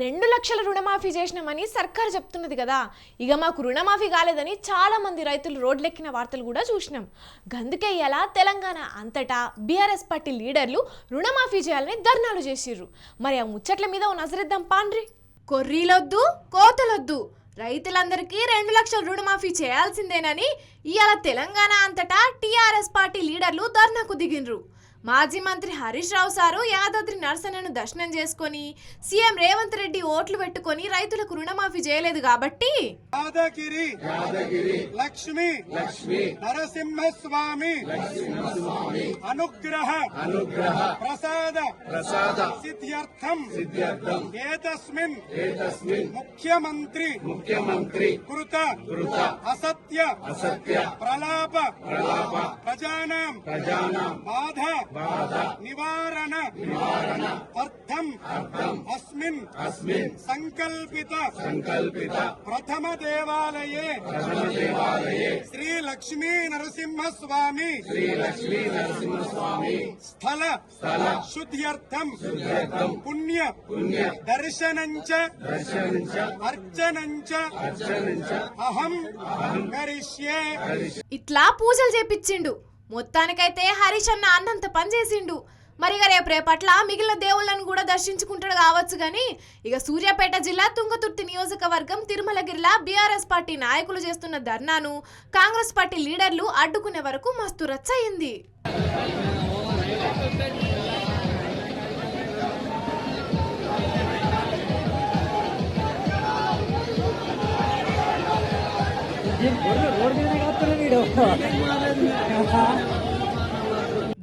రెండు లక్షల రుణమాఫీ చేసినామని సర్కార్ చెప్తున్నది కదా. ఇక మాకు రుణమాఫీ కాలేదని చాలా మంది రైతులు రోడ్లెక్కిన వార్తలు కూడా చూసినాం. గందుకే ఎలా తెలంగాణ అంతటా బీఆర్ఎస్ పార్టీ లీడర్లు రుణమాఫీ చేయాలని ధర్నాలు చేసిర్రు. మరి ఆ ముచ్చట్ల మీద ఓ నజరిద్దాం పాండ్రి. కొర్రీలొద్దు కోతలొద్దు. రైతులందరికీ రెండు లక్షల రుణమాఫీ చేయాల్సిందేనని ఇవాళ తెలంగాణ అంతటా టీఆర్ఎస్ పార్టీ లీడర్లు ధర్నాకు దిగిండ్రు మాజీ మంత్రి హరీష్ రావు సారు యాదాద్రి నరసన్నను దర్శనం చేసుకొని సీఎం రేవంత్ రెడ్డి ఓట్లు పెట్టుకొని రైతులకు రుణమాఫీ చేయలేదు కాబట్టి యాదగిరి యాదగిరి లక్ష్మి లక్ష్మి నరసింహస్వామి అనుగ్రహ అనుగ్రహ ప్రసాద ప్రసాద సిద్ధ్యర్థం సిద్ధ్యర్థం ఏతస్మిన్ ఏతస్మిన్ ముఖ్యమంత్రి ముఖ్యమంత్రి కృత కృత అసత్య అసత్య ప్రలాప ప్రలాప ప్రజానాం ప్రజానాం బాధ బాధ నివారణ నివారణ. అర్థం అర్థం. అస్మిన్ అస్మిన్. సంకల్పిత సంకల్పిత. ప్రథమ దేవాలయే ప్రథమ దేవాలయే. శ్రీ లక్ష్మీ నరసింహ స్వామి శ్రీ లక్ష్మీ నరసింహ స్వామి స్థల స్థల. శుద్ధ్యర్థం శుద్ధ్యర్థం. పుణ్య పుణ్య. దర్శనంచ దర్శనంచ. అర్చనంచ అర్చనంచ. అహం అహం. కరిష్యే. ఇట్లా పూజలు చేపించిండు. మొత్తానికైతే హరీష్ అన్న అన్నంత పనిచేసిండు మరి ఇక రేపు రేపట్ల మిగిలిన దేవుళ్ళను కూడా దర్శించుకుంటాడు కావచ్చు కానీ ఇక సూర్యాపేట జిల్లా తుంగతుర్తి నియోజకవర్గం తిరుమలగిరిలా బీఆర్ఎస్ పార్టీ నాయకులు చేస్తున్న ధర్నాను కాంగ్రెస్ పార్టీ లీడర్లు అడ్డుకునే వరకు మస్తు రచ్చయింది.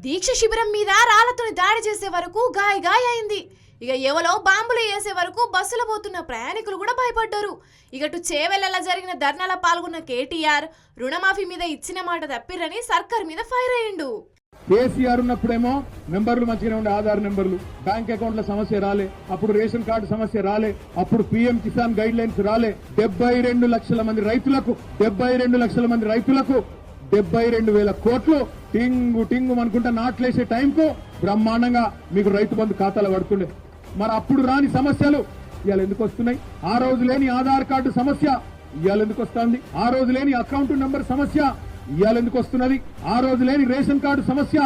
దీక్ష శిబిరం మీద రాళ్ళతోని దాడి చేసే వరకు గాయ గాయ అయింది. ఇక ఎవలో బాంబులు వేసే వరకు బస్సులో పోతున్న ప్రయాణికులు కూడా భయపడ్డారు. ఇకటు చేవెళ్ళలా జరిగిన ధర్నాల పాల్గొన్న కేటీఆర్ రుణమాఫీ మీద ఇచ్చిన మాట తప్పిరని సర్కార్ మీద ఫైర్ అయ్యిండు. కేసీఆర్ ఉన్నప్పుడేమో నెంబర్లు మంచిగానే ఉండే ఆధార్ నెంబర్లు బ్యాంక్ అకౌంట్ల సమస్య రాలే అప్పుడు రేషన్ కార్డు సమస్య రాలే అప్పుడు పీఎం కిసాన్ గైడ్ లైన్స్ రాలే. డెబ్బై రెండు లక్షల మంది రైతులకు డెబ్బై రెండు లక్షల మంది రైతులకు డెబ్బై రెండు వేల కోట్లు టింగు టింగు అనుకుంటా నాట్లేసే టైంకు బ్రహ్మాండంగా మీకు రైతు బంధు ఖాతాలో పడుతుండే. మరి అప్పుడు రాని సమస్యలు ఇవాళ ఎందుకు వస్తున్నాయి? ఆ రోజు లేని ఆధార్ కార్డు సమస్య ఇవాళ ఎందుకు వస్తుంది? ఆ రోజు లేని అకౌంట్ నెంబర్ సమస్య ఇవాళ ఎందుకు వస్తున్నది? ఆ రోజు లేని రేషన్ కార్డు సమస్య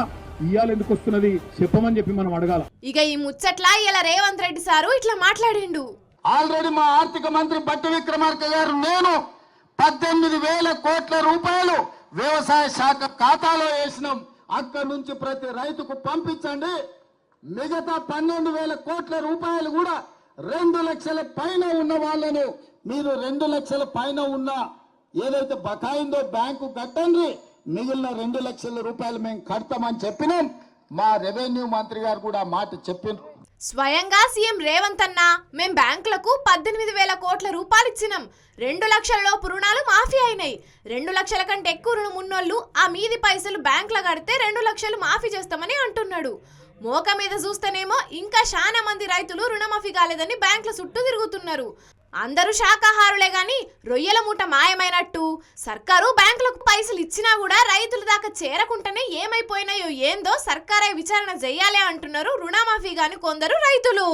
ఇవాళ ఎందుకు వస్తున్నది? చెప్పమని చెప్పి మనం అడగాల. ఇక ఈ ముచ్చట్ల ఇలా రేవంత్ రెడ్డి సారు ఇట్లా మాట్లాడిండు. ఆల్రెడీ మా ఆర్థిక మంత్రి బట్టి విక్రమార్క గారు నేను పద్దెనిమిది వేల కోట్ల రూపాయలు వ్యవసాయ శాఖ ఖాతాలో వేసినాం. అక్కడి నుంచి ప్రతి రైతుకు పంపించండి. మిగతా పన్నెండు వేల కోట్ల రూపాయలు కూడా రెండు లక్షల పైన ఉన్న వాళ్ళను మీరు రెండు లక్షల పైన ఉన్న ఏదైతే బకాయిందో బ్యాంకు కట్టండి. మిగిలిన రెండు లక్షల రూపాయలు మేము కడతామని చెప్పినాం. మా రెవెన్యూ మంత్రి గారు కూడా మాట చెప్పిండ్రు స్వయంగా సీఎం రేవంత్ అన్న మేం బ్యాంకులకు పద్దెనిమిది వేల కోట్ల రూపాయలు ఇచ్చినాం రెండు లక్షలలోపు రుణాలు మాఫీ అయినాయి. రెండు లక్షల కంటే ఎక్కువ రుణం ఉన్నోళ్ళు ఆ మీది పైసలు బ్యాంకులో కడితే రెండు లక్షలు మాఫీ చేస్తామని అంటున్నాడు. మోక మీద చూస్తేనేమో ఇంకా చాలా మంది రైతులు రుణమాఫీ కాలేదని బ్యాంకుల చుట్టూ తిరుగుతున్నారు. అందరూ శాకాహారులే గాని రొయ్యల మూట మాయమైనట్టు. సర్కారు బ్యాంకులకు పైసలు ఇచ్చినా కూడా రైతుల దాకా చేరకుండానే ఏమైపోయినాయో ఏందో సర్కారే విచారణ చెయ్యాలి అంటున్నారు రుణమాఫీ గాని కొందరు రైతులు.